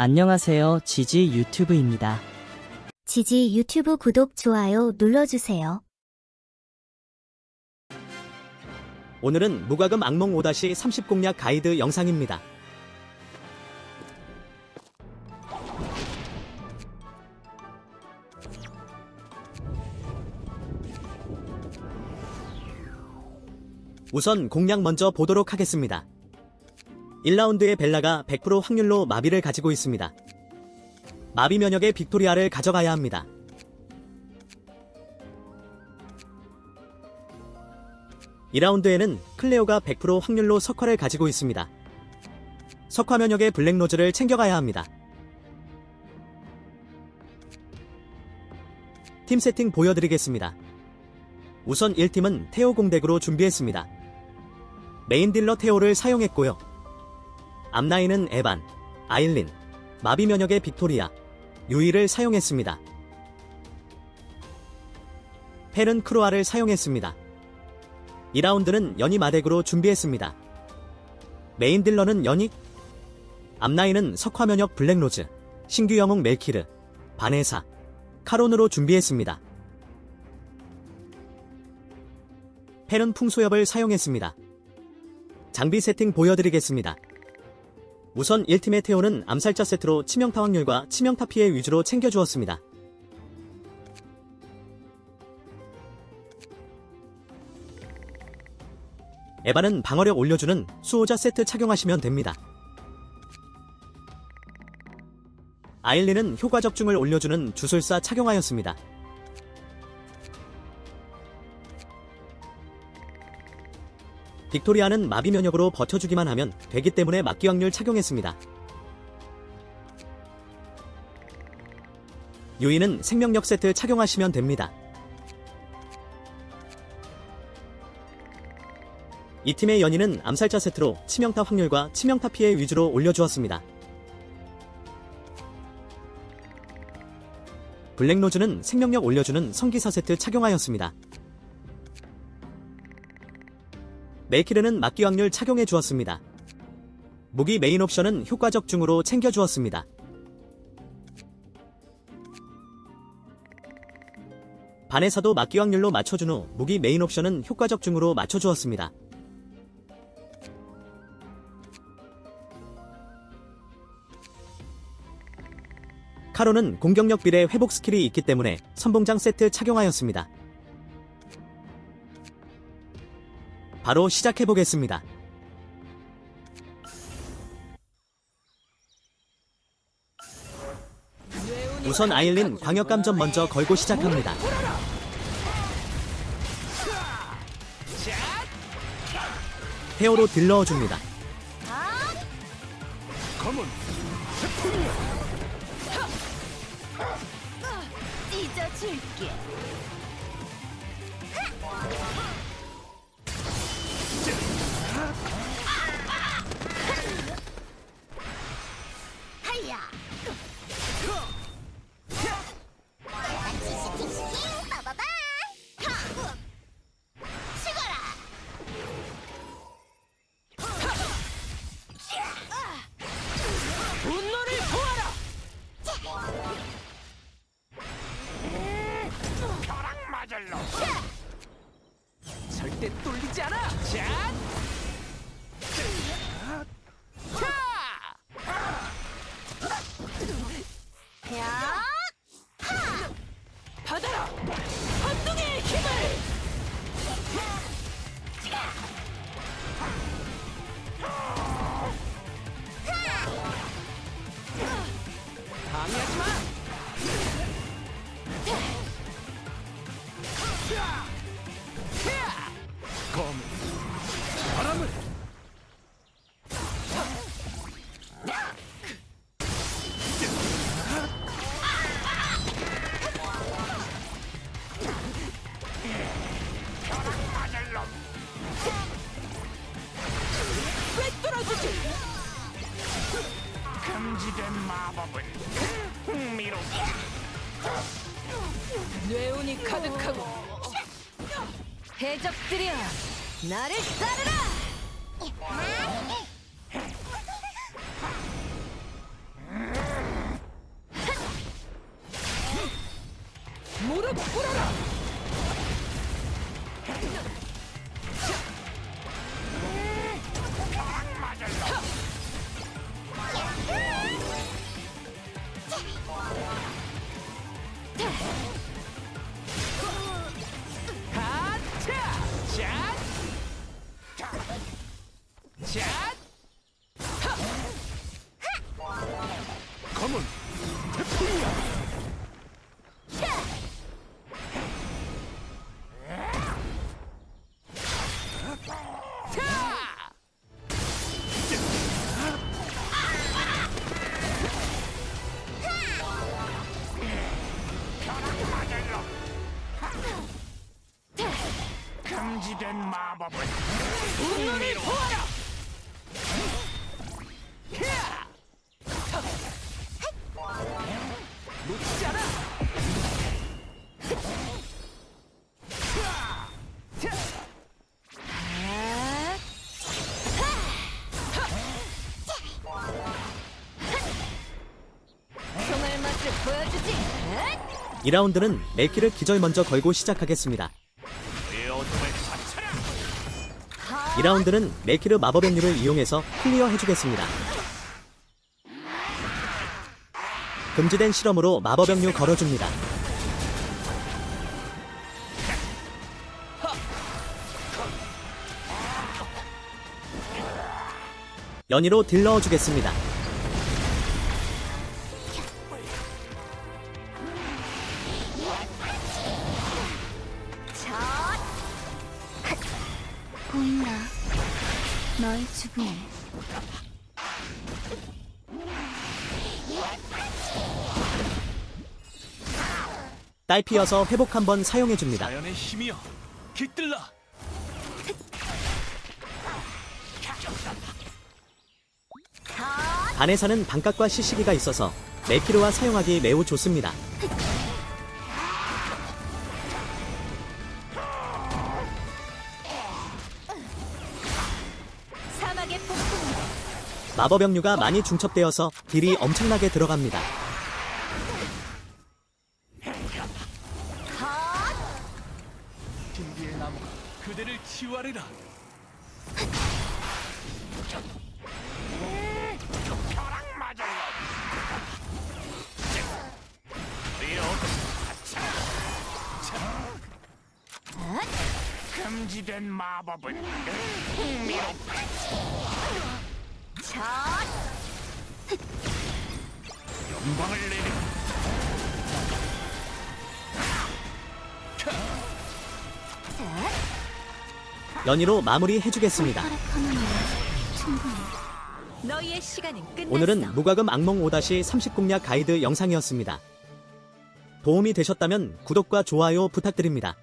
안녕하세요. 지지 유튜브입니다. 지지 유튜브 구독, 좋아요 눌러주세요. 오늘은 무과금 악몽 5-30 공략 가이드 영상입니다. 우선 공략 먼저 보도록 하겠습니다. 1라운드의 벨라가 100% 확률로 마비를 가지고 있습니다. 마비 면역의 빅토리아를 가져가야 합니다. 이라운드에는 클레오가 100% 확률로 석화를 가지고 있습니다. 석화 면역의 블랙로즈를 챙겨가야 합니다. 팀 세팅 보여드리겠습니다. 우선 1팀은 테오 공덱으로 준비했습니다. 메인 딜러 테오를 사용했고요. 앞라인은 에반, 아일린, 마비 면역의 빅토리아, 유이를 사용했습니다. 펠은 크로아를 사용했습니다. 2라운드는 연희 마덱으로 준비했습니다. 메인 딜러는 연희, 앞라인은 석화 면역 블랙로즈, 신규 영웅 멜키르, 바네사, 카론으로 준비했습니다. 펠은 풍소엽을 사용했습니다. 장비 세팅 보여드리겠습니다. 우선 1팀의 테오는 암살자 세트로 치명타 확률과 치명타 피해 위주로 챙겨주었습니다. 에바는 방어력 올려주는 수호자 세트 착용하시면 됩니다. 아일리는 효과 적중을 올려주는 주술사 착용하였습니다. 빅토리아는 마비 면역으로 버텨주기만 하면 되기 때문에 막기 확률 착용했습니다. 유이는 생명력 세트 착용하시면 됩니다. 이 팀의 연인은 암살자 세트로 치명타 확률과 치명타 피해 위주로 올려주었습니다. 블랙로즈는 생명력 올려주는 성기사 세트 착용하였습니다. 멜키르는 막기 확률 착용해 주었습니다. 무기 메인 옵션은 효과적 중으로 챙겨 주었습니다. 반에서도 막기 확률로 맞춰준 후 무기 메인 옵션은 효과적 중으로 맞춰주었습니다. 카로는 공격력 비례 회복 스킬이 있기 때문에 선봉장 세트 착용하였습니다. 바로 시작해 보겠습니다. 우선 아일린 광역감전 먼저 걸고 시작합니다. 헤어로 딜러줍니다. 찢어줄게. 뚫리지 않아! 자! 마법은 흥미롭다. 뇌운이 가득하고 해적들이여 나를 따르라 무릎 꿇어라 금지된 마법은 운눈을 보아라! 2라운드는 멜키를 기절 먼저 걸고 시작하겠습니다. 이 어둠을 바쳐라 2라운드는 멜키르 마법행류를 이용해서 클리어 해주겠습니다. 금지된 실험으로 마법행류 걸어줍니다. 연이로 딜 넣어주겠습니다. 보인다. 너의 주부에 딸피어서 회복 한번 사용해줍니다. 자연의 힘이여 깃들라 반에사는 반값과 시시기가 있어서 멜키르와 사용하기 매우 좋습니다. 마법영류가 많이 중첩되어서 딜이 엄청나게 들어갑니다. 그대를 치유하리라 금지된 마법은 흥미롭다 영광을 내리 연이로 마무리 해주겠습니다. 너희의 시간은 끝났어. 오늘은 무과금 악몽 5-30 공략 가이드 영상이었습니다. 도움이 되셨다면 구독과 좋아요 부탁드립니다.